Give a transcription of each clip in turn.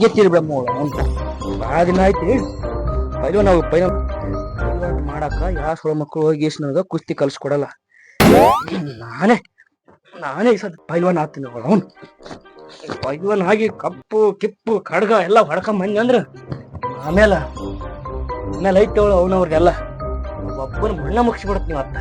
ಮುಗಿತೀರಿ ಬ್ರಹ್ಮ ಅಂತ. ಭಾಳ ದಿನ ಪೈಲು ನಾವು ಪೈಲ ಮಾಡಾಕ ಯಾವ ಸೋಳ ಮಕ್ಕಳು ಹೋಗಿ ಎಷ್ಟು ನನಗ ಕುಸ್ತಿ ಕಲ್ಸ್ಕೊಡಲ್ಲ. ನಾನೇ ನಾನೇ ಸದ್ ಪೈಲ್ವಾನ್ ಆಗ್ತೀನಿ ಅವನು. ಪೈಲ್ವಾನ್ ಆಗಿ ಕಪ್ಪು, ಕಿಪ್ಪು, ಖಡ್ಗ ಎಲ್ಲ ಹೊಡ್ಕೊಂಡ್ ಅಂದ್ರೆ. ಆಮೇಲೆ ಆಮೇಲೆ ಐತೆ ಅವಳು ಅವನವ್ರಿಗೆಲ್ಲ. ಒಬ್ಬನ ಮಣ್ಣ ಮುಗಿಸಿ ನೀವು ಅತ್ತ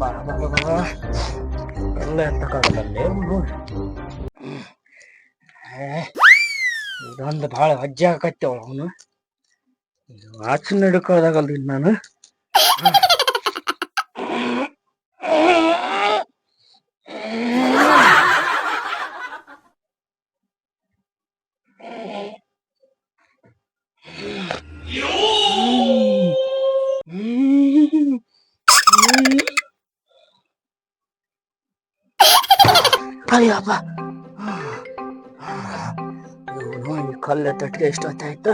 ಬಾ. ಎಲ್ಲ ಇದೊಂದು ಭಾಳ ಅಜ್ಜಿ ಅವಳು ಅವನು ಆಚೆ ನಡ್ಕೋದಾಗಲ್ರಿ ನಾನು ಅಯ್ಯಪ್ಪ ಇವನು ಈ ಕಲ್ಲ ತಟ್ಟಿಗೆ ಎಷ್ಟು ಹೊತ್ತಾಯ್ತು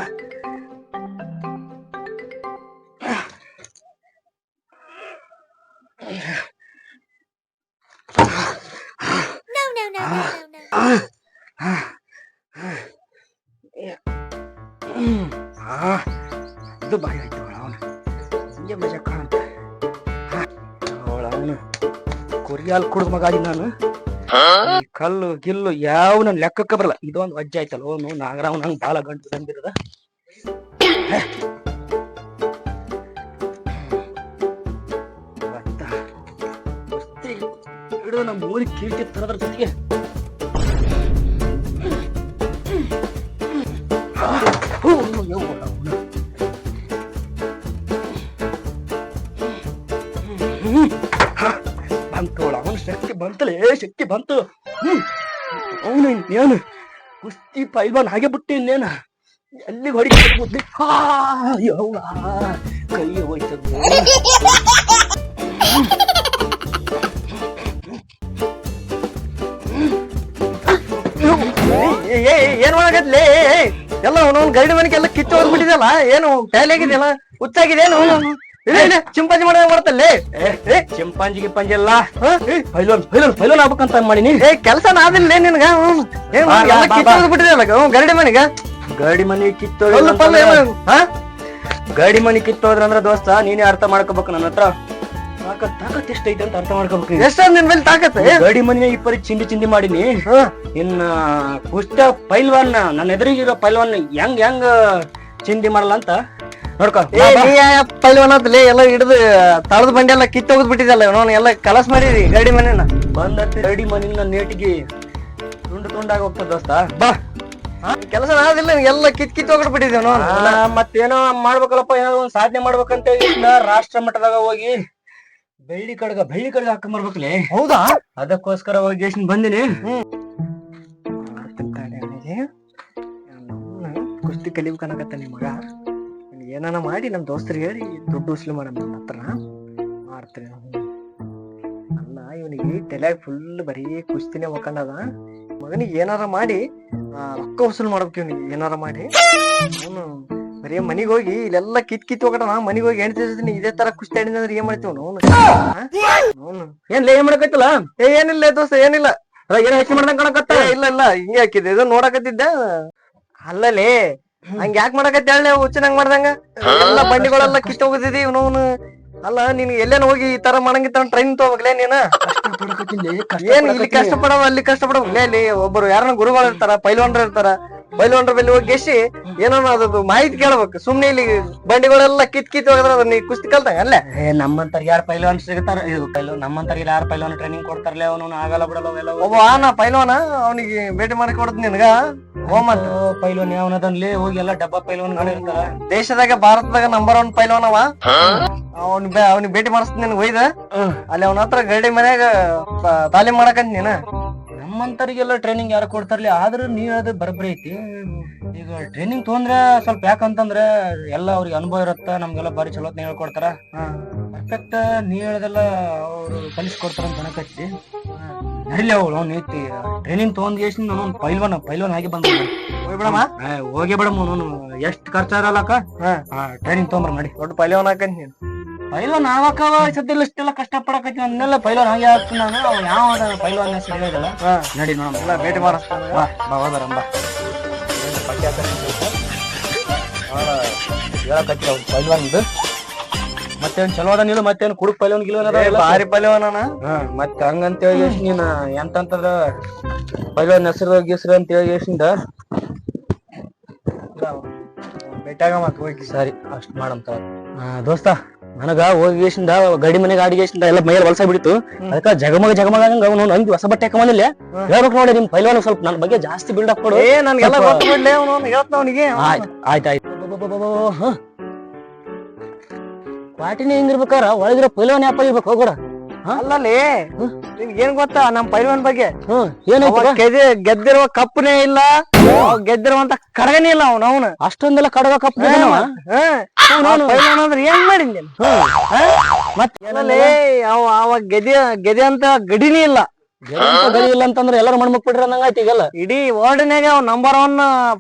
No, no, no, no, no, no. ಹ್ಮ್. ಆ, ಇದು ಬಾರಿ ಆಯ್ತು ಅವನು ಹಿಂಗೆ ಮಜಾ ಕಾಣುತ್ತೆ ಅವಳ ಅವನು ಕುರಿಯಾಲ್ ಕುಡ್ದ ಮಗ ಅದೀನಿ ನಾನು ಕಲ್ಲು, ಗಿಲ್ಲು ಯಾವ ನನ್ ಲೆಕ್ಕಕ್ಕೆ ಬರಲ್ಲ. ಇದೊಂದು ವಜ್ಜೆ ಆಯ್ತಲ್ಲ. ಅವನು ನಾಗರಾವ್ ನಂಗೆ ಬಾಳ ಗಂಟು ತಂದಿರದ. ಹಿಡಿದು ನಮ್ಮ ಊರಿಗೆ ಕೀರ್ತಿ ತರದ್ರ ಜೊತೆಗೆ ಬಂತಲೇ ಶಕ್ತಿ ಬಂತು. ಅವನು ಏನು ಕುಸ್ತಿ ಪೈಲ್ವಾನ್ ಹಾಗೆ ಬಿಟ್ಟು ಇನ್ನೇನು? ಎಲ್ಲಿ ಹೊಡಿ ಬುದ್ಧಿ ಏ ಕೈ ಹೋಯ್ತದೆ. ಏನ್ ಮಾಡಕತ್ಲೆ? ಎಲ್ಲ ಅವನವನ್ ಗೈಡ್ ಮನೆಗೆ ಎಲ್ಲ ಕಿತ್ತು ಹೋಗ್ಬಿಟ್ಟಿದಲ್ಲ ಏನು ಟ್ಯಾಲಿ ಆಗಿದೆಯಲ್ಲ? ಹುಚ್ಚಾಗಿದೇನು ಚಿಂಪಾಂಜಿ ಮಾಡೋದ್ ಮಾಡ್ತಲ್ಲೇ ಚಿಂಪಾಂಜಿ ಗಿಂಪಾಂಜಿ ಎಲ್ಲ ಪೈಲೋನ್ ಪೈಲೋನ್ ಪೈಲೋನ್ ಆಗ್ಬೇಕಂತ ಮಾಡಿನಿ? ಏ ಕೆಲಸ ನಾದಿಲ್ಲ ನಿನಗ. ಬಿಟ್ಟಿದಲ್ಲ ಗರಡಿ ಮನೆಗ? ಗರಡಿ ಮನೆ ಕಿತ್ತೋದ್ರ ಗರಡಿ ಮನೆ ಕಿತ್ತೋದ್ರ ಅಂದ್ರ ದೋಸ್ತ ನೀನೇ ಅರ್ಥ ಮಾಡ್ಕೋಬೇಕು ನನ್ನ ಹತ್ರ. ತಾಕತ್ ತಾಕತ್ ಎಷ್ಟೈತೆ ಅಂತ ಅರ್ಥ ಮಾಡ್ಕೋಬೇಕು ಎಷ್ಟ ನಿನ್ ಮೇಲೆ ತಾಕತ್ ಗಡಿ ಮನೆ ಇಪ್ಪರಿ ಪರಿ ಚಿಂದಿ ಚಿಂದಿ ಮಾಡಿನಿ. ಇನ್ನ ಕುಷ್ಟ ಪೈಲ್ವಾನ್ ನನ್ನ ಎದುರಿಗಿರೋ ಪೈಲ್ವಾನ್ ಹೆಂಗ್ ಹೆಂಗ್ ಚಿಂದಿ ಮಾಡಲ್ಲ ಅಂತ? ನೋಡ್ಕೊ. ಪೈಲ್ವಾನ್ ಆತ್ಲೆ ಎಲ್ಲ ಹಿಡಿದು ತಳದ ಬಂಡಿ ಎಲ್ಲ ಕಿತ್ತೋಗದ್ ಬಿಟ್ಟಿದಲ್ಲ ನಾನು ಎಲ್ಲ ಕಲಸ್ ಮಾಡಿರಿ ಗಾಡಿ ಮನೆನ ಬಂದ ಗಾಡಿ ಮನಿನ ನೇಟಿಗೆ ತುಂಡು ತುಂಡಾಗ ಹೋಗ್ತದ ದೋಸ್ತ. ಬಾ. ಕೆಲಸ ಆದಿಲ್ಲ ಎಲ್ಲ ಕಿತ್ ಕಿತ್ ಹೋಗ್ಬಿಟ್ಟಿದ್ದೇವೆ ನಾವು ಮತ್ತೇನೋ ಮಾಡ್ಬೇಕಲ್ಲಪ್ಪ ಏನೋ ಒಂದ್ ಸಾಧನೆ ಮಾಡ್ಬೇಕಂತ ರಾಷ್ಟ್ರ ಮಟ್ಟದಾಗ ಹೋಗಿ ಬೆಳ್ಳಿ ಕಡ್ಗ ಬೆಳ್ಳಿ ಕಡ್ಗ ಹಾಕೊಂಡ್ ಬರ್ಬೇಕಲೆ ಹೌದಾ? ಅದಕ್ಕೋಸ್ಕರ ಹೋಗಿ ಎಷ್ಟು ಬಂದಿನಿ ಕುಸ್ತಿ ಕಲಿಬೇಕನ್ನಕತ್ತ ನಿಮ್ ಮಗ. ಅವ್ನಿಗ್ ಏನಾನ ಮಾಡಿ ನಮ್ ದೋಸ್ತರಿಗೆ ಹೇಳಿ, ದುಡ್ಡು ವಸೂಲಿ ಮಾಡ ನನ್ನ ಹತ್ರ ಮಾಡ್ತೀನಿ. ಅಲ್ಲ, ಇವನಿಗೆ ತಲೆಯಾಗ ಫುಲ್ ಬರೀ ಕುಸ್ತಿನೇ ಮಕ್ಕಂಡದ ಮಗನಿಗೆ ಏನಾರ ಮಾಡಿ ರೊಕ್ಕ ವಸೂಲ್ ಮಾಡ್ಬೇಕು ಇವನಿಗೆ, ಏನಾರ ಮಾಡಿ. ಅವನು ಬರೀ ಮನಿಗ್ ಹೋಗಿ, ಇಲ್ಲೆಲ್ಲ ಕಿತ್ ಕಿತ್ ಹೋಗಣ ಮನಿಗ್ ಹೋಗಿ ಹೆಣ್ತಿದ್ದೀನಿ ಇದೇ ತರ ಕುಸ್ತಿ ಆಡಿದ ಅಂದ್ರೆ ಏನ್ ಮಾಡ್ತೀವಿ ಅವನು? ಅವನು ಏನ್ ಏನ್ ಮಾಡಕತ್ತಲ್ಲ? ಏ, ಏನಿಲ್ಲ ದೋಸ್ತ, ಏನಿಲ್ಲ. ಏನ್ ಹೆಚ್ಚು ಮಾಡ್ದಂಗ ಕಾಣಕತ್ತ? ಇಲ್ಲ ಇಲ್ಲ, ಹಿಂಗೆ ಹಾಕಿದ್ದೆ. ಇದು ನೋಡಕತ್ತಿದ್ದೆ. ಅಲ್ಲಲೇ ಹಂಗ ಯಾಕೆ ಮಾಡಕತ್ತಿ ಹೇಳ ಹುಚ್ಚನಂಗ್ ಮಾಡ್ದಂಗ? ಎಲ್ಲ ಬಂಡಿಗಳೆಲ್ಲ ಕಿತ್ ಹೋಗುದಿದಿ ಇವನವನು ಅಲ್ಲ ನೀನ್ ಎಲ್ಲೇನ ಹೋಗಿ ಈ ತರ ಮಾಡಂಗಿತ್ತ ಟ್ರೈನ್ ತಗೋಬೇಕಲೇ ನೀನ? ಏನ್ ಇಲ್ಲಿ ಕಷ್ಟ ಪಡವ ಅಲ್ಲಿ ಕಷ್ಟ ಪಡವ ಅಲ್ಲಿ ಒಬ್ಬರು ಯಾರನ್ನ ಗುರುಗಳು ಇರ್ತಾರ ಪೈಲ್ವಾನ್ರು ಇರ್ತಾರ ಪೈಲ್ವಾನ್ರ ಬೆಲ್ಲಿ ಹೋಗಿ ಗೆಸಿ ಏನೋ ಅದದು ಮಾಹಿತಿ ಕೇಳ್ಬೇಕು. ಸುಮ್ನೆ ಇಲ್ಲಿ ಬಂಡಿಗಳೆಲ್ಲ ಕಿತ್ ಕಿತ್ ಹೋಗದ್ರ ಅದ ನೀ ಕುಸ್ತಿ ಕಲ್ತ ಅಲ್ಲೇ? ಏ ನಮ್ಮಂತರ ಯಾರು ಪೈಲ್ವಾನ್ ಸಿಗ್ತಾರ ಇದು ಪೈಲ್ವಾನ್ ನಮ್ಮಂತ ಯಾರು ಪೈಲವನ್ ಟ್ರೈನಿಂಗ್ ಕೊಡ್ತಾರಲ್ಲ ಅವನು ಆಗಲ್ಲ ಬಿಡಲ್ಲ ಅವೆಲ್ಲ ಒಬ್ಬ ಆನ ಪೈಲವನ? ಅವನಿಗೆ ಭೇಟಿ ಮಾಡಿ ಕೊಡದ್ ನಿನಗ? ಹೋಮತ್ ಪೈಲ್ವಾನ್ ಯಾವನದಲ್ಲಿ ಹೋಗಿ ಎಲ್ಲ ಡಬ್ಬ ಪೈಲ್ವಾನ್ ಇರ್ತಾರ. ದೇಶದಾಗ ಭಾರತದಾಗ ನಂಬರ್ ಒನ್ ಪೈಲ್ವಾನ್ ಅವ. ಅವ್ನ ಅವ್ನಿಗೆ ಭೇಟಿ ಮಾಡಿಸ್ತೀನಿ ನಿನ್ಗೆ ಒಯ್ದ. ಅಲ್ಲಿ ಅವನ ಹತ್ರ ಗರಡಿ ಮನ್ಯಾಗ ತಾಲೀಮ್ ಮಾಡಕಂತ ನೀನ. ನಮ್ಮಂತರಿಗೆಲ್ಲ ಟ್ರೈನಿಂಗ್ ಯಾರು ಕೊಡ್ತಾರಲಿ ಆದ್ರೂ ನೀ ಹೇಳೋದು ಬರಬರಿ ಐತಿ. ಈಗ ಟ್ರೈನಿಂಗ್ ತೊಂದ್ರೆ ಸ್ವಲ್ಪ ಯಾಕಂತಂದ್ರೆ ಎಲ್ಲ ಅವ್ರಿಗೆ ಅನುಭವ ಇರತ್ತ ನಮ್ಗೆಲ್ಲ ಬಾರಿ ಚಲೋ ಹೇಳ್ಕೊಡ್ತಾರ. ಪರ್ಫೆಕ್ಟ್ ನೀ ಹೇಳದೆಲ್ಲ ಅವ್ರು ಕಲಿಸ್ಕೊಡ್ತಾರ ಅಂತ ಅನ್ಕತ್ತಿ. ನಡಿಲಿ ಅವಳು ಅವ್ನು ಐತಿ. ಟ್ರೈನಿಂಗ್ ತೊಗೊಂಡ್ ಎಷ್ಟು ನಾನು ಪೈಲ್ವನ್ ಪೈಲ್ವನ್ ಆಗಿ ಬಂದ ಹೋಗ್ಬಿಡಮ್ಮ ಹೋಗಿ ಬಿಡಮ್ಮ. ಎಷ್ಟು ಖರ್ಚಾರಲ್ಲಕ್ಕ? ಹಾ. ಟ್ರೈನಿಂಗ್ ತೊಗೊಂಬರ್ ಮಾಡಿ. ದೊಡ್ಡ ಪೈಲ್ವನ್ ಹಾಕಂತ ನೀನು. ಪೈಲವಾನ್ ನಾವಕ್ಕ ಸದ್ಯ ಇಷ್ಟೆಲ್ಲ ಕಷ್ಟ ಪಡಕತ್ತಿ ಅದನ್ನೆಲ್ಲ ಪೈಲವಾನ್ ಹಂಗೆ ಆಗ್ತೀನಿ ನಾನು. ಅವ್ ಯಾವ ಸರಿಯಾಗಲ್ಲ ಹಾ. ನಡಿ ನೋಡಮ್ಮ ಎಲ್ಲ ಭೇಟಿ ಮಾಡಿಸ್ತಾನ ಬಾ ಬಾ ಹೋದರಮ್ಮ ಹೇಳಕತ್ತಿ ಅವ್ನು ಪೈಲ್ವಾನ್ದು ಮತ್ತೇನ್ ಚಲೋ ಅದ ನೀನು? ಮತ್ತೇನ್ ಕುಡುಕ್ ಪಲ್ಯವನ್ ಗಿಲ್ವನ್? ಭಾರಿ ಪಲ್ಯವನ ಮತ್ತ ಹಂಗಂತ ಹೇಳಿ ನೀನ್ ಎಂತಂತಂದ್ರ ಪಲ್ಯವನ್ ಹೆಸರು ಗಿಸ್ರು ಅಂತ ಹೇಳಿ ಎಷ್ಟಿಂದ ಭೇಟಿಯಾಗ ಮತ್ ಹೋಗಿ. ಸರಿ ಅಷ್ಟ್ ಮಾಡಂತ ದೋಸ್ತ. ನನಗ ಹೋಗಿಸಿಂದ ಗಡಿ ಮನೆಗೆ ಆಡಿ ಎಷ್ಟಿಂದ ಎಲ್ಲ ಮೈಯಲ್ಲಿ ವಲಸ ಬಿಡಿತು. ಅದಕ್ಕ ಜಗಮಗ ಜಗಮಗ ಹಂಗ ಅವ್ನು ಅಂಗಿ ಹೊಸ ಬಟ್ಟೆ ಹಾಕೊಂಬಂದಿಲ್ಲ ಹೇಳ್ಬೇಕು ನೋಡಿ ನಿಮ್ ಪೈಲ್ವಾನ್ ಸ್ವಲ್ಪ ನನ್ನ ಬಗ್ಗೆ ಜಾಸ್ತಿ ಬಿಲ್ಡ್ ಅಪ್ ಕೊಡು. ಏ ನನ್ಗೆಲ್ಲ ಗೊತ್ತು ಬಿಡ್ಲಿ ಅವನು ಹೇಳ್ತ ಅವನಿಗೆ. ಆಯ್ತ್ ಆಯ್ತ್ ಆಯ್ತ್. ಕ್ವಾಟಿನಿ ಹಿಂಗಿರ್ಬೇಕಾರ? ಒಳಗಿರೋ ಪೈಲ್ವಾನ್ ಯಾಪ ಇರ್ಬೇಕು ಹೋಗೋಡ ಅಲ್ಲಲ್ಲಿ? ನಿನ್ಗೆ ಏನ್ ಗೊತ್ತಾ ನಮ್ ಪೈಲ್ವಾನ್ ಬಗ್ಗೆ? ಹ್ಮ್ ಏನಾಯ್ತು ಗೆದ್ದೆ ಗೆದ್ದಿರುವ ಕಪ್ಪನೇ ಇಲ್ಲ. ಅವ ಗೆದ್ದಿರುವಂತ ಕಡಗನೇ ಇಲ್ಲ ಅವನು ಅವನು. ಅಷ್ಟೊಂದೆಲ್ಲ ಕಡಗ ಕಪ್ ಪೈಲ್ವಾನ್ ಅಂದ್ರೆ ಏನ್ ಮಾಡಿದ್ನಿ ಮತ್ತೆ ಅವ ಅವ ಗೆದೆ ಗೆದೆ ಅಂತ ಗಡಿನೇ ಇಲ್ಲ. ಗಡಿ ಇಲ್ಲ ಅಂತಂದ್ರೆ ಎಲ್ಲರೂ ಮಣ್ಮಕ್ ಬಿಡ್ರಿ ಅನ್ನಂಗಾಯ್ತು ಈಗೆಲ್ಲ. ಇಡೀ ವರ್ಲ್ಡ್ನಾಗ ಅವ ನಂಬರ್ ಒನ್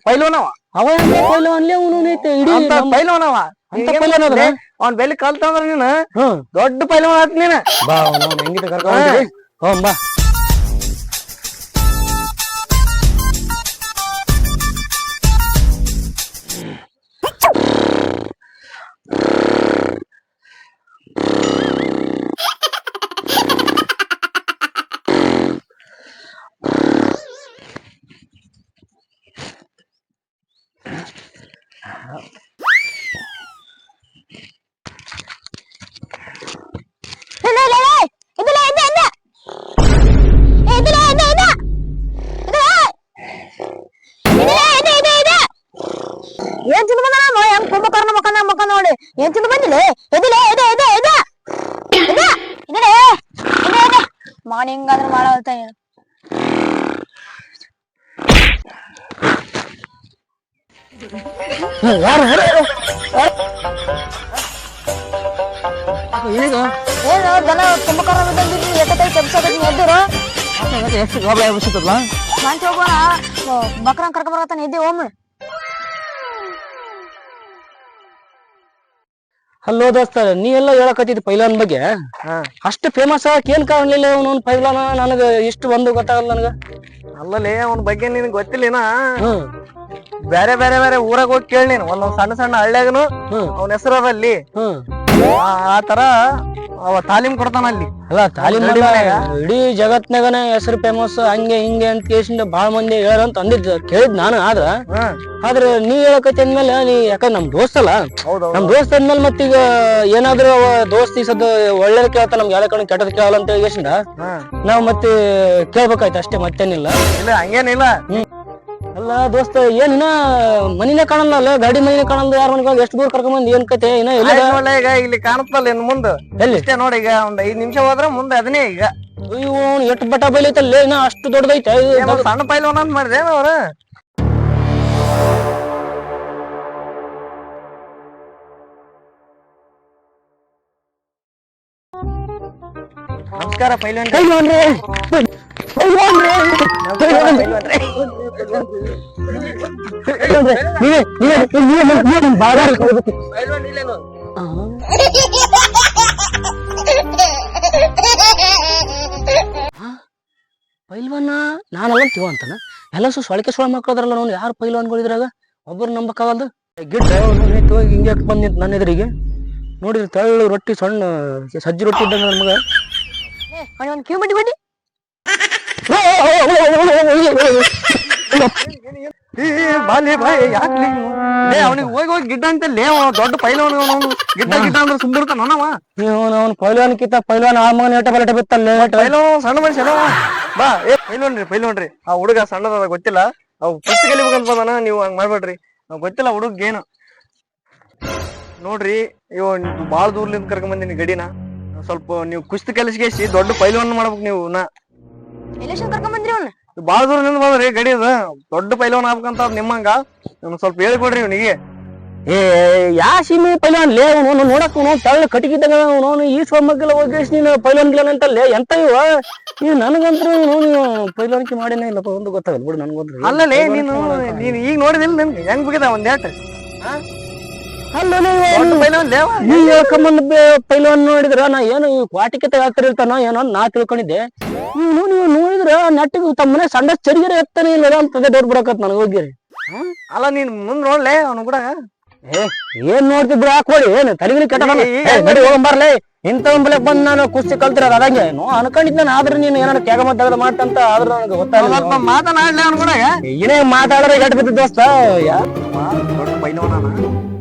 ಪೈಲ್ವನ್ ಅವ ಅವ ಹೆಂಗೆ ಪೈಲ್ವಾನ್ ಲೇ ಅವ್ನು ಐತೆ ಇಡೀ ಪೈಲ್ವನ್ ಅವ. ಅಂತ ಪೈಲ್ವಾನ್ ಅದ್ರ? ಅವ್ನ ಬೆಲೆ ಕಲ್ತಂದ್ರ ನೀನು ಹ್ಮ್ ದೊಡ್ಡ ಪೈಲ್ವನ್ ಆತ್ ನೀನು ಬಾ ಅವ್ನು ಅವ್ನು ಹೆಂಗಿತ ಕರ್ಕೊಂಡ್ ಹೋಗ್ತೀರಿ? ಹೋಗ್ ಬಾ ಏನ್ ಚಿಂತ ಬಂದ ಹೆಂಗ್ ಕುಂಭಕರ್ಣ ಮಕ್ಕನ ಮಕ್ಕ ನೋಡಿ ಏನ್ ಬಂದಿಲ್ಲ ಎದಿಲೆ ಎದ ಎದ ಎದ ಎದ ಎದೆ ಎದ ಎದ ಮಾನ್ ಹಿಂಗಾದ್ರೆ ಮಾಡವಲ್ತ ನೀನು ಯಾರು ಈಗ ಏನು ದನ ಕುಂಭಕರ್ಣ ಬಂದಿದ್ದು ಎತ್ತೈ ಕೆಲ್ಸಕ್ಕೆ ಎದ್ದರು ಎಷ್ಟು ಗಾಬರಿ ಆಗ್ಬಿಡ್ತಲ್ಲ ಮಂಚ ಹೋಗೋಣ ಬಕ್ರಂಗ್ ಕರ್ಕೊಂಡ್ ಬರತ್ತಾನ ಎದ್ದೆ ಒಮ್ಮೆ ಹಲೋ ದೋಸ್ತ ನೀ ಎಲ್ಲ ಹೇಳಕತ್ತಿದ್ ಪೈಲಾನ್ ಬಗ್ಗೆ? ಅಷ್ಟು ಫೇಮಸ್ ಆಗಕ್ ಏನ್ ಕಾರಣಲಿಲ್ಲ ಅವನ ಪೈಲಾನ? ನನಗ ಇಷ್ಟು ಒಂದು ಗೊತ್ತಾಗಲ್ಲ ನನಗ. ಅಲ್ಲಲೇ ಅವನ ಬಗ್ಗೆ ನಿನ್ ಗೊತ್ತಿಲ್ಲ ಹ್ಮ್. ಬೇರೆ ಬೇರೆ ಬೇರೆ ಊರಾಗ ಹೋಗಿ ಕೇಳಿ ನೀನು. ಒಂದೊಂದ್ ಸಣ್ಣ ಸಣ್ಣ ಹಳ್ಳ್ಯಾಗನು ಅವನ ಹೆಸರು ಅದ ಅಲ್ಲಿ. ಹ್ಮ್. ಆ- ಆ ತರ ಅವ ತಾಲೀಮ್ ಕೊಡ್ತಾನ ಅಲ್ಲಿ. ಅಲ್ಲ ತಾಲೀಮ್? ಇಡೀ ಜಗತ್ನಾಗನ ಹೆಸರು ಫೇಮಸ್ ಹಂಗೆ ಹಿಂಗೆ ಅಂತ ಕೇಸಿಂದ ಬಾಳ ಮಂದಿ ಹೇಳಂತ ಅಂದಿದ್ ಕೇಳಿದ್ ನಾನು ಆದ್ರ. ಆದ್ರೆ ನೀ ಹೇಳಕತ್ತಿ ಅಂದ್ಮೇಲೆ ನೀ ಯಾಕಂದ್ರೆ ನಮ್ ದೋಸ್ತ ಅಲ್ಲ? ನಮ್ ದೋಸ್ತ ಅಂದ್ಮೇಲೆ ಮತ್ತೀಗ ಏನಾದ್ರು ಅವ ದೋಸ್ತಿ ಸದ ಒಳ್ಳೇದ್ ಕೇಳ್ತಾ ನಮ್ಗೆ ಯಾರ ಕಣ್ಣು ಕೆಟ್ಟದ್ ಕೇಳಲ್ಲ ಅಂತ ಕೇಸಿಂದ ಹಾ. ನಾವ್ ಮತ್ತೆ ಕೇಳ್ಬೇಕಾಯ್ತು ಅಷ್ಟೇ ಮತ್ತೇನಿಲ್ಲ. ಇಲ್ಲ ಹಂಗೇನಿಲ್ಲ. ಅಲ್ಲ ದೋಸ್ತ ಏನಿನ ಮನಿನೇ ಕಾಣಲ್ಲ ಅಲ್ಲ ಗಾಡಿ ಮನಿನೇ ಕಾಣಲ್ಲ ಯಾರ ಮನೆಗೆ ಎಷ್ಟು ದೂರ ಕರ್ಕೊಂಡ್ ಬಂದ್ ಏನ್ ಕತೆ ಏನ ಇಲ್ಲ ಆಯ್ತ್ ನೋಡ್ಲೆ ಈಗ ಇಲ್ಲಿ ಕಾಣತ್ತಲ್ಲ ಇನ್ ಮುಂದ. ಎಲ್ಲಿ? ಇಷ್ಟೇ ನೋಡಿ ಈಗ ಒಂದ್ ಐದ್ ನಿಮಿಷ ಹೋದ್ರೆ ಮುಂದೆ ಅದನ್ನೇ ಈಗ. ಅಯ್ಯೋ ಎಷ್ಟು ಬಟ ಬೈಲೈತಲ್ಲ ಇನ್ನ ಅಷ್ಟು ದೊಡ್ಡದೈತೆ ಸಣ್ಣ ಪೈಲ್ ಒಂದ್ ಸಣ್ಣ ಪೈಲ್ವನ್ ಅಂತ ಮಾಡಿದೆ ಅವ್ರ? ನಮಸ್ಕಾರ ಪೈಲ್ವನ್. ಪೈಲ್ವಾನ? ನಾನಲ್ಲ ತಿವ ಅಂತಾನ? ಎಲ್ಲ ಸು ಸೊಳಕೆ ಸೊಳ ಮಕ್ಕಳದ್ರಲ್ಲ ನಾನು ಯಾರು ಪೈಲ್ವಾನ್ಗಳಿದ್ರಾಗ ಒಬ್ಬರು ನಂಬಕ್ಕಾಗಲ್ದು? ಗಿಡ್ಡ ಹೋಗಿ ಹಿಂಗೆ ಯಾಕೆ ಬಂದ್ ನಿಂತು ನನ್ನ ಎದುರಿಗೆ ನೋಡಿದ್ರೆ ತೆಳ್ಳು ರೊಟ್ಟಿ ಸಣ್ಣ ಸಜ್ಜಿ ರೊಟ್ಟಿ ಇದ್ದಂಗ ನನ್ನ ಮಗ ಕ್ಯೂ ಕ್ಯೂ ಬಿಟ್ಟು ಬಿಡಿ ಬಾಲಿ ಬಾಯ್ ಯಾಕ್ಲಿ? ಲೇ ಅವನಿಗೆ ಹೋಗಿ ಹೋಗಿ ಗಿಡ್ಡ ಅಂತ. ಲೇ ಅವ ದೊಡ್ಡ ಪೈಲವನ್ ಅವನು ಗಿಡ್ಡ ಗಿಡ್ಡ ಅಂದ್ರೆ ಸುಂಬಿರ್ತಾನ ಅವನವ? ನೀವು ಅವನು ಪೈಲ್ವಾನ್ ಕಿತ್ತ ಪೈಲ್ವಾನ್ ಆ ಮಗನ ಏಟ ಬಲಟ ಬಿತ್ತಲ್ಲ ಪೈಲವನ್ ಸಣ್ಣ ಮನುಷ್ಯ ಅಲ್ಲವ ಬಾ ಏ ಪೈಲವನ್ರಿ ಪೈಲವನ್ರಿ ಆ ಹುಡುಗ ಸಣ್ಣದ ಗೊತ್ತಿಲ್ಲ. ಅವ್ ಪುಸ್ತಕ ಕಲಿಬೇಕಂತ ಬಂದಾನ ನೀವು ಹಂಗ್ ಮಾಡ್ಬೇಡ್ರಿ. ನಾವ್ ಗೊತ್ತಿಲ್ಲ ಹುಡುಗ ಏನು. ನೋಡ್ರಿ ಇವ ಬಾಳ ದೂರ್ಲಿಂದ ಕರ್ಕೊಂಡ್ ಬಂದಿನಿ ಗಡಿನ. ಸ್ವಲ್ಪ ನೀವು ಕುಸ್ತಿ ಕಲಿಸ್ಕೇಸಿ ದೊಡ್ಡ ಪೈಲವನ್ ಮಾಡ್ಬೇಕು ನೀವು ನಾ. ಎಲೆಕ್ಷನ್ ಕರ್ಕೊಂಡ್ ಬಂದ್ರಿ ಅವ್ನ ಬಾಳ ದೂರದಿಂದ ಬಂದ್ರಿ ಗಡಿ ಅದ. ದೊಡ್ಡ ಪೈಲವನ್ ಆಗ್ಬೇಕಂತ ಅದ್ ನಿಮ್ಮಂಗ. ನಮ್ಗ್ ಸ್ವಲ್ಪ ಹೇಳಿಕೊಡ್ರಿ ಇವನಿಗೆ. ಏ ಯಾ ಸೀಮೆ ಪೈಲವನ್? ಲೇ ಅವನು ನೋಡಕ್ ಅವನು ತೆಳ್ಳ ಕಟ್ಟಿಗಿದ್ದಾಗ ಅವನು. ಈ ಸೊಮ್ಮಗ್ಗಲ ಹೋಗಿ ನೀನು ಪೈಲವನ್ ಗಿಲ್ಲ ಅಂತಲ್ಲೇ? ಎಂತ ಇವ? ಈ ನನಗಂತೂ ನೀವು ಪೈಲವಾನಿಕೆ ಮಾಡೇನೇ ಇಲ್ಲಪ್ಪ ಒಂದು ಗೊತ್ತಾಗಲ್ಲ ಬಿಡು ನನಗಂತ್ರ. ಅಲ್ಲಲೇ ನೀನು ನೀನು ಈಗ ನೋಡಿದಿಲ್ಲ ನಿನ್ಗೆ ಹೆಂಗ್ ಬಿಗಿದ ಒಂದ್ ಏಟ್ ನೀ ಹೇಳ್ಕೊಂಬಂದ್ ಪೈಲವಾನ್ ನೋಡಿದ್ರ? ನಾ ಏನು ಈ ಕ್ವಾಟಿಕೆ ತೆಗಾತಿರ್ತಾನೋ ಏನೋ ಅಂತ ನಾ ತಿಳ್ಕೊಂಡಿದ್ದೆ. ನೀವು ನೀವು ನೋಡಿದ್ರ ನೆಟ್ಟಿಗೆ ತಮ್ಮ ಮನೆ ಸಣ್ಣ ಚರಿಗೆರೆ ಎತ್ತಾನೆ ಇಲ್ಲ ಅಂತದೇ ದೊಡ್ಡ ಬಿಡಕತ್ ನನಗೆ ಹೋಗಿರಿ ಅಲ್ಲ ನೀನ್ ಮುಂದ್ ನೋಡ್ಲೆ ಅವ್ನು ಕೂಡ. ಏ ಏನ್ ನೋಡ್ತಿದ್ರು? ಹಾಕೊಳ್ಳಿ ಏನು ತಲೆಗಿಲಿ ಕೆಟ್ಟ ನಡಿ ಹೋಗಂಬರ್ಲೆ ಇಂಥ ಬಂದ್ ನಾನು ಕುಸ್ತಿ ಕಲ್ತಿರೋದು ಅದಂಗೆ. ನೋ ನಾನು ಆದ್ರೆ ನೀನು ಏನಾರ ತ್ಯಾಗ ಮಾತಾಡ ಮಾಡ್ತಂತ ಆದ್ರೆ ನನಗೆ ಗೊತ್ತಾಗಲ್ಲ ಮಾತನಾಡ್ಲೆ ಅವ್ನು ಕೂಡ ಏನೇ ಮಾತಾಡಿದ್ರೆ ಗಟ್ಟ ಬಿದ್ದ ದೋಸ್ತ ದೊಡ್ಡ ಬೈಲವನ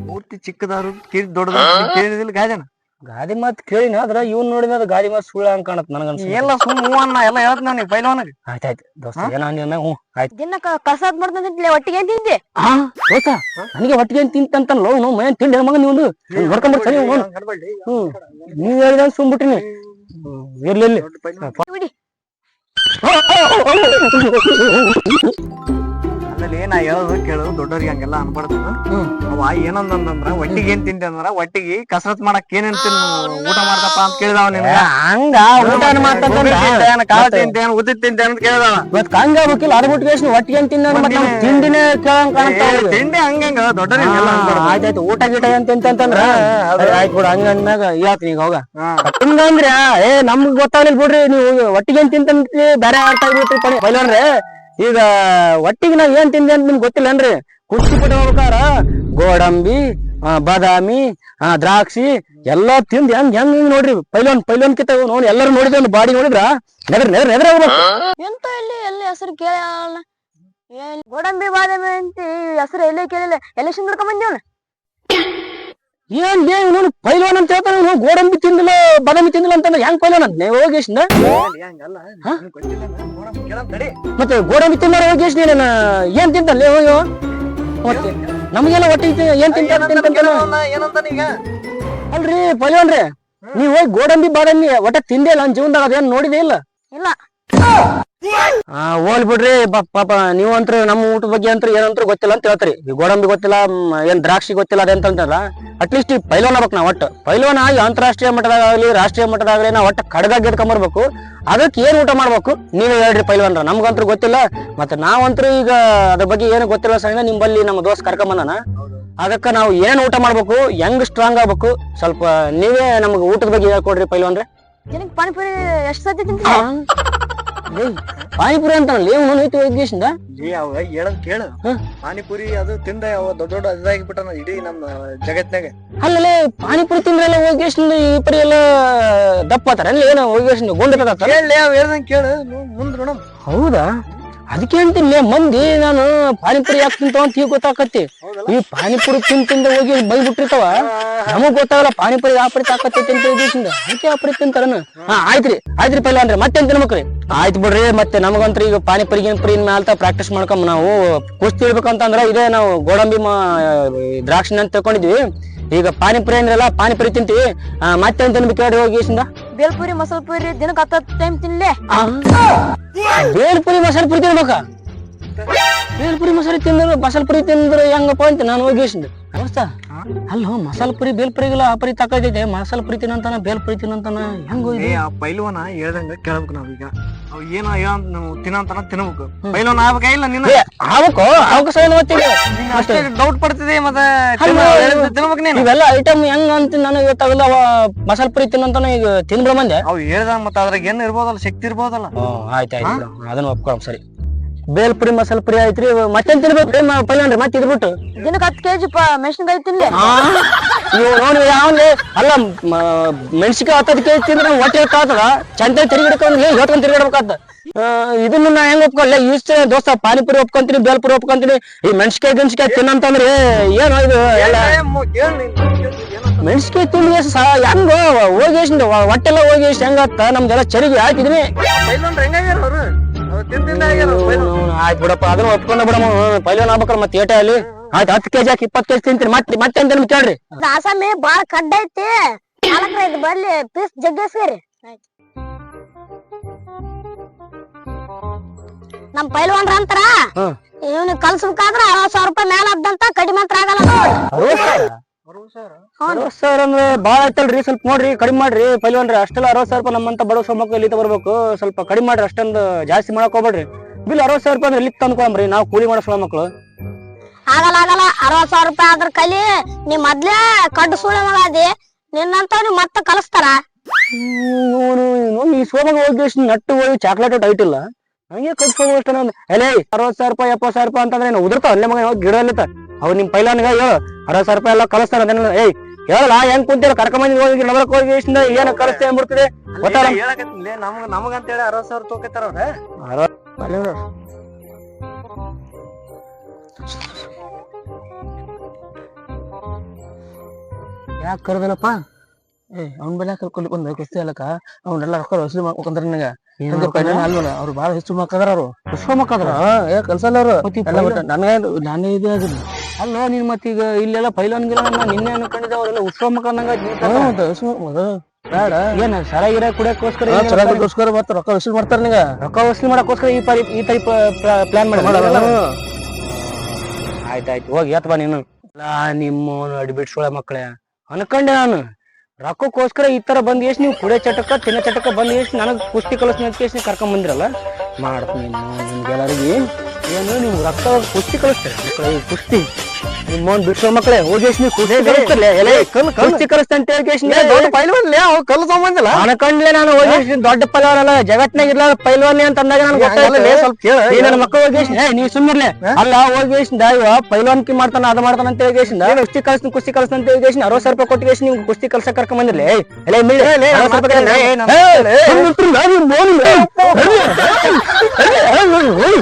ಪೂರ್ತಿ ಚಿಕ್ಕದಾರು ಕಿರಿ ದೊಡ್ಡದ ಕೇಳಿದಿಲ್ಲ ಗಾಜನ ಗಾದಿ ಮಾತ್ ಕೇಳಿನ ಆದ್ರ ಇವ್ನ್ ನೋಡಿದ್ರೆ ಅದು ಗಾದಿ ಮಾತು ಸುಳ್ಳ ಅಂತ ಕಾಣತ್ ನನಗನ್ಸ ಎಲ್ಲ ಸುಮ್ ಹೂ ಅನ್ನ ಎಲ್ಲ ಹೇಳ್ತೀನಿ ನಾನು ಬೈಲವನಗ ಆಯ್ತಾಯ್ತು ದೋಸ್ತ ಏನ ಅಂದಿನ ಹ್ಞೂ ಆಯ್ತು. ದಿನ ಕಸಾದ್ ಮಾಡ್ತಾನೆ ಒಟ್ಟಿಗೆ ಏನ್ ತಿಂದೆ ಹಾ? ದೋಸ್ತ ನನಗೆ ಹೊಟ್ಟಿಗೆ ಏನ್ ತಿಂತಂತ ಲವ್ ನೋವು ಮೈನ್ ತಿಂಡಿ ಮಗ ನೀವು ನೋಡ್ಕೊಂಬರ್ತಾನೆ ಅವ್ನು? ಹ್ಞೂ ನೀವ್ ಹೇಳಿದ ಸುಮ್ಬಿಟ್ಟಿನಿ ಇರ್ಲಿ ಇರ್ಲಿ. ಬಿಡಿ ಅಲ್ಲಲ್ಲಿ ಏನ ಹೇಳೋದು ಕೇಳೋದು ದೊಡ್ಡವ್ರಿಗೆ ಹಂಗೆಲ್ಲ ಅನ್ಬಾರ್ದು. ಅವ ಏನಂದಂದ್ರ ಒಟ್ಟಿಗೆ ಏನ್ ತಿಂತೆ ಅಂದ್ರ ಒಟ್ಟಿಗೆ ಕಸರತ್ ಮಾಡಕ್ ಏನೇನ್ ತಿನ್ ಊಟ ಮಾಡ್ದಪ್ಪ ಅಂತ ಕೇಳಿದವ ನಿನ್ಗ. ಹಂಗ ಊಟ ತಿಂತೇನ್ ಕಾಳು ತಿಂತೇನ್ ಉದ್ದ ತಿಂತೇನ್ ಅಂತ ಕೇಳಿದವ. ಇವತ್ ಹಂಗ ಬೇಕಿಲ್ಲ ಅದ್ ಬಿಟ್ಟು ಎಷ್ಟು ಒಟ್ಟಿಗೆ ಏನ್ ತಿನ್ನ ತಿಂಡಿನೇ ಕೇಳಂಗ್ ಕಾಣ್ತಾ. ತಿಂಡಿ ಹಂಗಂಗ ದೊಡ್ಡವ್ರಿಗೆ ಎಲ್ಲ ಹಾ, ಅನ್ಬಾರ್ದು. ಆಯ್ತಾಯ್ತು ಊಟ ಗೀಟ ಏನ್ ತಿಂತಂತಂದ್ರ? ಆಯ್ತು ಬಿಡು ಹಂಗ ಅಂದಾಗ ಹೇಳ್ತೀನಿ ಈಗ ಹೋಗ. ಹಿಂಗಂದ್ರ ಏ ನಮ್ಗ್ ಗೊತ್ತಾಗ್ಲಿಲ್ಲ ಬಿಡ್ರಿ ನೀವು ಒಟ್ಟಿಗೆ ಏನ್ ತಿಂತಂತ್ರಿ ಬೇರೆ ಆಡ್ತಾ ಇರ್ಬಿಟ್ರಿ ಪಡಿ ಬೈಲನ್ರಿ ಈಗ ಒಟ್ಟಿಗೆ ನಾವ್ ಏನ್ ತಿಂದೆ ಅಂತ ನಿಮ್ಗೆ ಗೊತ್ತಿಲ್ಲನ್ರಿ ಕುಸ್ತಿ ಪಟ್ಟಿ ಹೋಗ್ಬೇಕಾರ, ಗೋಡಂಬಿ ಬಾದಾಮಿ ದ್ರಾಕ್ಷಿ ಎಲ್ಲಾ ತಿಂದ್ ಹೆಂಗ್ ಹೆಂಗ್ ಹಿಂಗ್ ನೋಡ್ರಿ? ಪೈಲೋನ್ ಪೈಲೋನ್ ಕಿತ್ತ ನೋಡಿ, ಎಲ್ಲರೂ ನೋಡಿದ್ರೆ ಒಂದು ಬಾಡಿ ನೋಡಿದ್ರ? ನೆದ್ರ ನೆದ್ರ ನೆದ್ರ ಎಂತ ಇಲ್ಲಿ, ಎಲ್ಲಿ ಹೆಸರು ಕೇಳ ಗೋಡಂಬಿ, ಬಾದಾಮಿ ಅಂತ ಹೆಸರು ಎಲ್ಲೇ ಕೇಳಿಲ್ಲ. ಎಲ್ಲ ಹಿಡ್ಕೊಂಡ್ ಬಂದಿವನ ಏನ್ ಲೇ ಇವನು ಪೈಲೋನ್ ಅಂತ ಹೇಳ್ತಾನೆ ನೀವು ಗೋಡಂಬಿ ತಿಂದಿಲ್ಲ ಬಾದಾಮಿ ತಿಂದಿಲ್ಲ ಅಂತಂದ್ರೆ ಹೆಂಗ್ ಪೈಲ್ವಾನ್ ಅಂತ ನೀವು ಹೋಗಿ ಎಷ್ಟಿಂದ ಮತ್ತೆ ಗೋಡಂಬಿ ತಿಂದಾರ ಹೋಗಿ ಎಷ್ಟು ನೀನ ಏನ್ ತಿಂತಾನೆ? ಲೇ ಹೋಗಿ ಮತ್ತೆ ನಮಗೆಲ್ಲ ಒಟ್ಟಿಗೆ ಏನ್ ತಿಂತ ಅಲ್ರಿ ಪೈಲ್ವಾನ್ ರೀ. ನೀವ್ ಹೋಗಿ ಗೋಡಂಬಿ ಬಾದಾಮಿ ಒಟ್ಟ ತಿಂದೇ ಇಲ್ಲ ನನ್ ಜೀವನದಾಗ ಅದೇನ್ ನೋಡಿದೆ ಇಲ್ಲ. ಇಲ್ಲ. ಆ ಹೋಲ್ ಬಿಡ್ರಿ ಬ- ಪಾಪ ನೀವು ಅಂತ್ರ ನಮ್ಮ ಊಟದ ಬಗ್ಗೆ ಅಂತ ಏನಂತ್ರ ಗೊತ್ತಿಲ್ಲ ಅಂತ ಹೇಳ್ತೀರಿ. ಈ ಗೋಡಂಬಿ ಗೊತ್ತಿಲ್ಲ ಮ್, ಏನ್ ದ್ರಾಕ್ಷಿ ಗೊತ್ತಿಲ್ಲ ಅದಂತ ಅಂತಾರಲ್ಲ ಅಟ್ಲೀಸ್ಟ್ ಈ ಪೈಲೋನ್ ಆಗ್ಬೇಕು ನಾವು ಒಟ್ಟು. ಪೈಲೋನ್ ಆಗಿ ಅಂತಾರಾಷ್ಟ್ರೀಯ ಮಟ್ಟದಾಗಲಿ ರಾಷ್ಟ್ರೀಯ ಮಟ್ಟದಾಗಲಿ ನಾವು ಒಟ್ಟು ಕಡಗ ಗೆದ್ಕೊಂಬರ್ಬೇಕು ಅದಕ್ಕೆ ಏನ್ ಊಟ ಮಾಡ್ಬೇಕು? ನೀವೇ ಹೇಳ್ರಿ ಪೈಲೋನ್ರ ನಮ್ಗಂತೂ ಗೊತ್ತಿಲ್ಲ. ಮತ್ತೆ ನಾವಂತ್ರು ಈಗ ಅದ್ರ ಬಗ್ಗೆ ಏನು ಗೊತ್ತಿಲ್ಲ ಸಣ್ಣ ನಿಮ್ಮಲ್ಲಿ ನಮ್ಮ ದೋಸ್ತ್ ಕರ್ಕೊಂಬಂದನ. ಅದಕ್ಕ ನಾವು ಏನ್ ಊಟ ಮಾಡ್ಬೇಕು ಹೆಂಗ್ ಸ್ಟ್ರಾಂಗ್ ಆಗ್ಬೇಕು ಸ್ವಲ್ಪ ನೀವೇ ನಮ್ಗೆ ಊಟದ ಬಗ್ಗೆ ಹೇಳ್ಕೊಡ್ರಿ ಪೈಲೋನ್ರೆ ಪಾನಿಪುರಿ ಎಷ್ಟು ಸತಿ ಪಾನಿಪುರಿ ಅಂತ ಲೇವ್ ಐತಿ ವೈದ್ಯೇಶಿಂದ ಏ ಅವ ಹೇಳದ್ ಕೇಳು. ಪಾನಿಪುರಿ ಅದು ತಿಂದ ಅವ ದೊಡ್ಡ ದೊಡ್ಡ ಇದಾಗಿ ಬಿಟ್ಟಾನ ಇಡೀ ನಮ್ಮ ಜಗತ್ನಾಗ ಅಲ್ಲೇ ಪಾನಿಪುರಿ ತಿಂದ್ರೆಲ್ಲ ಹೋಗಿ ಈ ಪರಿ ಎಲ್ಲ ದಪ್ಪ ಆತಾರ? ಅಲ್ಲಿ ಏನೋ ಹೋಗಿ ಗುಂಡ ಕೇಳು ನೋ- ಮುಂದ್ ನೋಡಮ್. ಹೌದಾ? ಅದಕ್ಕೆ ಅಂತೀನಿ ಮಂದಿ ನಾನು ಪಾನಿಪುರಿ ಯಾಕೆ ತಿಂತ ಅಂತ ಈಗ ಗೊತ್ತಾಕತ್ತಿ. ಈ ಪಾನಿಪುರಿ ತಿಂತಿಂದ ತಿಂದ ಹೋಗಿ ಬೈ ಬಿಟ್ಟಿರ್ತಾವ. ನಮಗ್ ಗೊತ್ತಾಗಲ್ಲ ಪಾನಿಪುರಿ ಯಾವ ಪರಿ ತಾಕತ್ತೈತಿ ಅಂತ ಅದಕ್ಕೆ ಯಾವ ಪರಿ ತಿಂತಾರನ ಹಾ. ಆಯ್ತ್ರಿ ಆಯ್ತ್ರಿ ಪೈಲ ಅಂದ್ರೆ ಮತ್ತೆ ತಿನ್ಬೇಕ್ರಿ ಆಯ್ತು ಬಿಡ್ರಿ ಮತ್ತೆ ನಮಗಂತ್ರ ಈಗ ಪಾನಿಪುರಿ ಗಿನ್ಪುರಿ ಮ್ಯಾಲ್ತ ಪ್ರಾಕ್ಟೀಸ್ ಮಾಡ್ಕೊಂಬ ನಾವು ಕುಸ್ತಿ ಇಡ್ಬೇಕಂತಂದ್ರ ಇದೇ ನಾವು ಗೋಡಂಬಿ ದ್ರಾಕ್ಷಿ ದ್ರಾಕ್ಷಿನ ಅಂತ ತಿಳ್ಕೊಂಡಿದ್ವಿ. ಈಗ ಪಾನಿಪುರಿ ಅಂದ್ರಲ್ಲ ಪಾನಿಪುರಿ ತಿಂತೀವಿ. ಆ, ಮತ್ತೆ ಅಂತ ತಿನ್ಬೇಕು ಹೋಗಿ ಬೇಲ್ಪುರಿ ಮಸಾಲ ಪುರಿ ದಿನಕ್ಕೆ ಹತ್ತು ಟೈಮ್ ತಿನ್ಲೆ ಬೇಲ್ಪುರಿ ಮಸಾಲೆ ಪುರಿ ತಿನ್ಬೇಕಾ ಬೇಲ್ಪುರಿ ಮಸಾಲೆ ತಿಂದ್ರೆ ಮಸಾಲೆ ಪುರಿ ತಿಂದ್ರೆ ಹೆಂಗಪ್ಪ ಅಂತ ನಾನು ಹೋಗಿ ಅವಸ್ತ ಅಲ್ಲ ಮಸಾಲ ಪುರಿ ಬೇಲ್ಪುರಿಗೆಲ್ಲ ಆ ಪರಿ ತಾಕೈತೈತೆ ಮಸಾಲ ಪುರಿ ತಿನ್ನಂತಾನ ಬೇಲ್ಪುರಿ ತಿನ್ನಂತಾನ? ಹೆಂಗ ಏ ಆ ಪೈಲ್ವನ ಹೇಳ್ದಂಗ ಕೇಳ್ಬೇಕು ನಾವೀಗ. ಅವ್ ಏನ ಹೇಳ ತಿನ್ನಂತಾನ ತಿನ್ಬೇಕು. ಪೈಲ್ವನ ಆಗ್ಬೇಕ ಇಲ್ಲ ನಿನ್ನ? ಆಗ್ಬೇಕು. ಅವಕ್ಕ ಸಹ ಓದ್ತೀನಿ ಅಷ್ಟೇ ಡೌಟ್ ಪಡ್ತಿದೆ ಮತ್ತೆ ತಿನ್ಬೇಕು ನೀನು? ಇವೆಲ್ಲ ಐಟಮ್ ಹೆಂಗ್ ಅಂತ ನಾನು ಇವತ್ತಾಗಲ್ಲ ಮಸಾಲ ಪುರಿ ತಿನ್ನಂತಾನ ಈಗ ತಿನ್ಬಿಡ ಮಂದೆ. ಅವ್ ಹೇಳ್ದಂಗ ಮತ್ತೆ ಅದ್ರಾಗ ಏನ್ ಇರ್ಬೋದಲ್ಲ ಶಕ್ತಿ ಇರ್ಬೋದಲ್ಲ. ಆಯ್ತಾಯ್ತು ಆಯ್ತು ಆಯ್ತು ಅದನ್ನ ಒಪ್ಕೊಳಮ್ ಸರಿ. ಬೇಲ್ಪುರಿ ಮಸಾಲ ಪುರಿ ಐತ್ರಿ ಮತ್ತೇನ್ ತಿನ್ಬೇಕ್ರಿ ಪಲ್ಯಾನ್ರಿ ಮತ್ತೆ ಇದ್ಬಿಟ್ಟು. ದಿನಕ್ಕೆ ಹತ್ತು ಕೆಜಿ ಮೆಣಸಿನಕಾಯಿ ತಿನ್ಲಿ. ನೀವು ನೋಡಿ ಯಾವನ್ಲಿ ಅಲ್ಲ ಮೆಣಸಿಕಾಯಿ ಹತ್ತದ ಕೆಜಿ ತಿಂದ್ರೆ ಹೊಟ್ಟೆ ಹೊತ್ತಾತದ. ಚಂದ ತಿರುಗಿಡ್ಕೊಂಡು ಹೇಳ್ಕೊಂಡ್ ತಿರುಗಾಡ್ಬೇಕಾದ ಇದನ್ನ ನಾ ಹೆಂಗ್ ಒಪ್ಕೊಳ್ಳೆ ಇಷ್ಟ ದೋಸ್ತ ಪಾನಿಪುರಿ ಒಪ್ಕೊಂತೀನಿ ಬೇಲ್ಪುರಿ ಒಪ್ಕೊಂತೀನಿ. ಈ ಮೆಣಸಿಕಾಯಿ ಗಿಣಸಿಕಾಯಿ ತಿನ್ನಂತಂದ್ರೆ ಏನು ಇದು ಎಲ್ಲ? ಮೆಣಸಿಕಾಯಿ ತಿಂದ್ರೆ ಹೆಂಗ ಹೋಗಿ ಎಷ್ಟು ಹೊಟ್ಟೆಲ್ಲ ಹೋಗಿ ಎಷ್ಟು ಹೆಂಗತ್ತ ನಮ್ದೆಲ್ಲ ಚರಿಗೆ ಹಾಕಿದೀನಿ ಆಯ್ತು ಬಿಡಪ್ಪ. ಅದನ್ನ ಒಪ್ಕೊಂಡ ಬಿಡಮ್ಮ. ಪೈಲೋನ್ ಆಗ್ಬೇಕಲ್ಲ ಮತ್ತೆ ಏಟ ಅಲ್ಲಿ. ಆಯ್ತು ಹತ್ತು ಕೆಜಿ ಹಾಕಿ ಇಪ್ಪತ್ತು ಕೆಜಿ ತಿಂತೀನಿ. ಮತ್ತೆ ಮತ್ತೆ ಅಂತ ನಿಮ್ಗೆ ಕೇಳ್ರಿ. ಆಸಾಮಿ ಬಾಳ ಕಡ್ಡ ಐತಿ. ಐತಿ ಬರ್ಲಿ. ಪೀಸ್ ಜಗ್ಗೇಸ್ಕರಿ ನಮ್ ಪೈಲ್ವಾನ್ರ ಅಂತಾರ ಇವ್ನಿಗೆ ಕಲ್ಸ್ಬೇಕಾದ್ರ ಅರವತ್ ಸಾವಿರ ರೂಪಾಯಿ ಮೇಲೆ ಅದ್ದಂತ ಕಡಿಮೆ ಮಾತ್ರ ಆಗಲ್ಲ ನೋಡ್ರಿ ಅರವತ್ ಸಾವಿರ? ಅಂದ್ರೆ ಬಾಳ ಐತಲ್ರಿ. ಸ್ವಲ್ಪ ನೋಡ್ರಿ ಕಡಿಮೆ ಮಾಡ್ರಿ ಪೈಲ್ವಾನ್ರಿ. ಅಷ್ಟೆಲ್ಲ ಅರವತ್ ಸಾವಿರ ರೂಪಾಯಿ ನಮ್ಮಂತ ಬಡವ ಮಕ್ಕಳು ಇಲ್ಲಿ ಬರ್ಬೇಕು? ಸ್ವಲ್ಪ ಕಡಿಮೆ ಮಾಡ್ರಿ. ಅಷ್ಟೊಂದು ಜಾಸ್ತಿ ಮಾಡಕ್ ಹೋಗ್ಬೇಡ್ರಿ. ಬಿಲ್ ಅರವತ್ ಸಾವಿರ ರೂಪಾಯಿ ಅಂದ್ರೆ ಇಲ್ಲಿ ತಂದ್ಕೊಂಬ್ರಿ? ನಾವು ಕೂಲಿ ಮಾಡೋ ಮಕ್ಳು. ಮಕ್ಕಳು ಆಗಲ್ಲ ಆಗಲ್ಲ. ಅರವತ್ ಸಾವಿರ ರೂಪಾಯಿ ಆದ್ರ ಕಲಿ ನೀ ಮೊದ್ಲೇ ಕಡ್ಡು ಸುಳ್ಳ ಮಗ ಅದಿ ನಿನ್ನಂತವ್ರು ಮತ್ತೆ ಕಲಿಸ್ತಾರ? ಈ ಸೋಮಾಗ ಹೋಗಿ ನಟ್ಟು ಹೋಗಿ ಚಾಕ್ಲೇಟ್ ಟೈಟ್ ಇಲ್ಲ ಹಂಗೆ ಕಟ್ಸ್ಕೊಂಡು ಅಷ್ಟ ಎಲೆ ಅರವತ್ ಸಾವಿರ ರೂಪಾಯಿ ಎಪ್ಪತ್ ಸಾವಿರ ರೂಪಾಯಿ ಅಂತಂದ್ರೆ ಉದುರ್ತಾವ? ಅಲ್ಲೇ ಮಗ ಗಿಡ ಅಲ್ಲಿತ್ತ ಅವ್ರು ನಿಮ್ ಪೈಲಾನ್ಗ ಹೇಳು. ಅರವತ್ ಸಾವಿರ ರೂಪಾಯಿ ಎಲ್ಲ ಕಳಿಸ್ತಾರ ಏಯ್ ಹೇಳಲ್ಲ ಹೆಂಗ್ ಕುಂತೀರ? ಕರ್ಕೊಂಡ್ ಹೋಗಿ ನಗರಕ್ ಹೋಗಿ ಎಷ್ಟಿಂದ ಏನ ಕಳಿಸ್ತೇ ಅಂದ್ಬಿಡ್ತಿದೆ ಗೊತ್ತಲ್ಲ ನಮ್ಗ ನಮಗ ಅಂತೇಳಿ ಅರವತ್ ಸಾವಿರ ತಗೋತಾರ ಅವ್ರ. ಯಾಕೆ ಕರ್ದನಪ್ಪ? ಏ ಅವ್ನ ಬೆಲೆ ಕರ್ಕೊಂಡು ಬಂದ? ಕುಸ್ತಿ ಅಲ್ಲಕ ಅವ್ನೆಲ್ಲ ರೊಕ್ಕ ವಸೂಲಿ ಮಾಡ್ಬೇಕಂದ್ರ ನನಗ. ಅಲ್ವಲ್ಲ ಅವ್ರು ಬಾಳ ಹೆಚ್ಚು ಮಕ್ಕದ್ರ ಅವ್ರು. ಹೆಚ್ಚು ಮಕ್ಕದ್ರ ಏ ಕಲ್ಸಲ್ಲ ಅವ್ರು. ನನಗೆ ನಾನೇ ಇದೇ ಅದಿಲ್ಲ ಅಲ್ಲ ನೀನ್ ಮತ್ತೀಗ ಇಲ್ಲೆಲ್ಲ ಪೈಲನ್ ಗಿಲ ನಿನ್ನೆ ಅನ್ಕೊಂಡಿದ್ದೆ ಅವರೆಲ್ಲ ಉತ್ಸವ ಬೇಡ. ಏನ ಸರ ಗಿರ ಕುಡಿಯಕ್ಕೋಸ್ಕರ ಸರಗೋಸ್ಕರ ಮತ್ತೆ ರೊಕ್ಕ ವಸೂಲಿ ಮಾಡ್ತಾರ ನಿಂಗ. ರೊಕ್ಕ ವಸೂಲಿ ಮಾಡಕ್ಕೋಸ್ಕರ ಈ ಪರಿ ಈ ಟೈಪ್ ಪ್ಲಾನ್ ಮಾಡಿ ಆಯ್ತಾಯ್ತು ಹೋಗಿ ಎತ್ ಬಾ ನೀನು. ಅಲ್ಲ ನಿಮ್ಮ ಅಡಿಬಿಡ್ಸೋಳ ಮಕ್ಕಳೇ ಅನ್ಕೊಂಡೆ ನಾನು. ರೊಕ್ಕಕ್ಕೋಸ್ಕರ ಈ ತರ ಬಂದ್ ಎಷ್ಟು ನೀವು ಕುಡಿಯೋ ಚಟಕ ತಿನ್ನೋ ಚಟಕ ಬಂದ್ ಎಷ್ಟು ನನಗ್ ಕುಸ್ತಿ ಕಲಿಸ್ನ ಎಷ್ಟು ಕರ್ಕೊಂಡ್ ಬಂದಿರಲ್ಲ ಮಾಡ್ತೀನಿ ನಿಮ್ಗೆಲ್ಲರಿಗೆ. ಏನು ನೀವು ರಕ್ತ ಕುಸ್ತಿ ಕಳಿಸ್ತಾರೆ ಮಕ್ಕಳೇ ಈ ಕುಸ್ತಿ ನಿಮ್ಮ ಬಿಡ್ಸೋ ಮಕ್ಕಳೇ ಹೋಗಿ ಎಷ್ಟು ನೀವು ಕುಸ್ತಿ ಕಲಿಸ್ತಾರಲ್ಲ ಎಲೆ ಕುಸ್ತಿ ಕಲಿಸ್ತಾ ಅಂತ ಹೇಳಿ ಎಷ್ಟು ದೊಡ್ಡ ಪೈಲ್ವಾನ್ಲೆ ಅವ್ ಕಲ್ಲು ತಗೊಂಬಂದಿಲ್ಲ ಅನ್ಕೊಂಡ್ಲೆ ನಾನು ಹೋಗಿ ಎಷ್ಟು ದೊಡ್ಡ ಪೈಲ್ವಾನಲ್ಲ ಜಗತ್ನಾಗ ಇರ್ಲ ಪೈಲ್ವಾನಿ ಅಂತ ಅಂದಾಗ ನನಗೆ ಸ್ವಲ್ಪ ಕೇಳಿ ನನ್ನ ಮಕ್ಕಳು ಹೋಗಿ ಎಷ್ಟು ಏ ನೀವು ಸುಮ್ಮನೆ ಅಲ್ಲ ಹೋಗಿ ಎಷ್ಟು ಇವ ಪೈಲ್ವಾನ್ಕಿ ಮಾಡ್ತಾನ ಅದ ಮಾಡ್ತಾನ ಅಂತ ಹೇಳಿ ಎಷ್ಟು ಕುಸ್ತಿ ಕಳಿಸ್ತಾನೆ ಕುಸ್ತಿ ಕಳಿಸ್ತಂತ ಅಂತ ಹೇಳಿ ಎಷ್ಟು ಅರವತ್ತು ಸಾವಿರ ರೂಪಾಯಿ ಕೊಟ್ಟಿಗೆ ಎಷ್ಟು ನೀವು ಕುಸ್ತಿ ಕಲ್ಸಕ್ ಕರ್ಕೊಂಡ್ ಬಂದಿರ್ಲಿ ಏ, ನಮ್ ಏಯ್, ಸುಮ್ನೆ ನಿಂತ್ರು, ನಾನು ಬೋನಿಲ್ಲ. ಏಯ್, ಏಯ್, ಏಯ್, ಏಯ್,